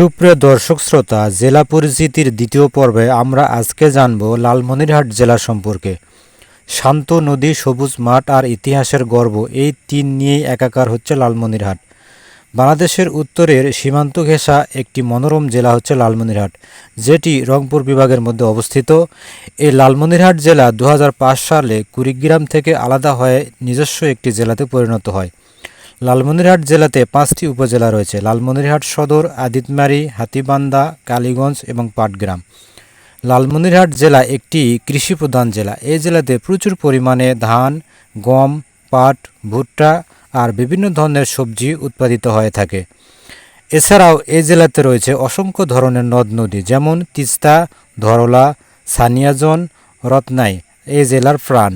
সুপ্রিয় দর্শক শ্রোতা, জেলা পরিচিতির দ্বিতীয় পর্বে আমরা আজকে জানব লালমনিরহাট জেলা সম্পর্কে। শান্ত নদী, সবুজ মাঠ আর ইতিহাসের গর্ব, এই তিন নিয়েই একাকার হচ্ছে লালমনিরহাট। বাংলাদেশের উত্তরের সীমান্ত ঘেঁষা একটি মনোরম জেলা হচ্ছে লালমনিরহাট, যেটি রংপুর বিভাগের মধ্যে অবস্থিত। এই লালমনিরহাট জেলা দু হাজার পাঁচ সালে কুড়িগ্রাম থেকে আলাদা হয়ে নিজস্ব একটি জেলাতে পরিণত হয়। লালমনিরহাট জেলাতে পাঁচটি উপজেলা রয়েছে। লালমনিরহাট সদর, আদিতমারি, হাতিবান্ধা, কালীগঞ্জ এবং পাটগ্রাম। লালমনিরহাট জেলা একটি কৃষি প্রধান জেলা। এই জেলাতে প্রচুর পরিমাণে ধান, গম, পাট, ভুট্টা আর বিভিন্ন ধরনের সবজি উৎপাদিত হয়ে থাকে। এছাড়াও এই জেলাতে রয়েছে অসংখ্য ধরনের নদ নদী, যেমন তিস্তা, ধরলা, সানিয়াজন, রত্নাই। এই জেলার প্রাণ।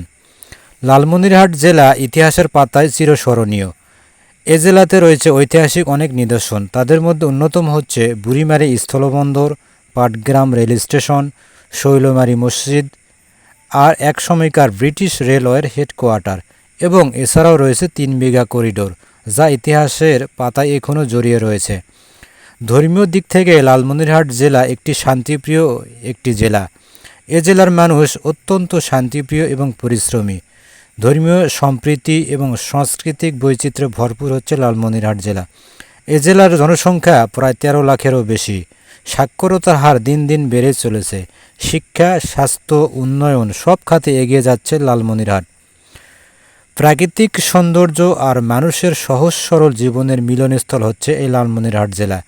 লালমনিরহাট জেলা ইতিহাসের পাতায় চিরস্মরণীয়। এ জেলাতে রয়েছে ঐতিহাসিক অনেক নিদর্শন। তাদের মধ্যে অন্যতম হচ্ছে বুড়িমারি স্থলবন্দর, পাটগ্রাম রেল স্টেশন, শৈলমারি মসজিদ আর এক সময়কার ব্রিটিশ রেলওয়ের হেডকোয়ার্টার এবং এছাড়াও রয়েছে তিন বিঘা করিডোর, যা ইতিহাসের পাতায় এখনও জড়িয়ে রয়েছে। ধর্মীয় দিক থেকে লালমনিরহাট জেলা একটি শান্তিপ্রিয় একটি জেলা। এ জেলার মানুষ অত্যন্ত শান্তিপ্রিয় এবং পরিশ্রমী। ধর্মীয় সম্প্রীতি এবং সাংস্কৃতিক বৈচিত্র্যে ভরপুর হচ্ছে লালমনিরহাট জেলা। এ জেলার জনসংখ্যা প্রায় তেরো লাখেরও বেশি। সাক্ষরতার হার দিন দিন বেড়ে চলেছে। শিক্ষা, স্বাস্থ্য, উন্নয়ন সব খাতে এগিয়ে যাচ্ছে লালমনিরহাট। প্রাকৃতিক সৌন্দর্য আর মানুষের সহজ সরল জীবনের মিলনস্থল হচ্ছে এই লালমনিরহাট জেলা।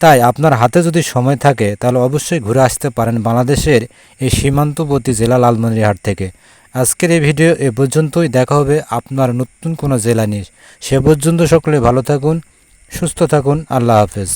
তাই আপনার হাতে যদি সময় থাকে, তাহলে অবশ্যই ঘুরে আসতে পারেন বাংলাদেশের এই সীমান্তবর্তী জেলা লালমনিরহাট থেকে। আজকের এই ভিডিও এ পর্যন্তই। দেখা হবে আপনার নতুন কোনো জেলা নিয়ে। সে পর্যন্ত সকলে ভালো থাকুন, সুস্থ থাকুন। আল্লাহ হাফেজ।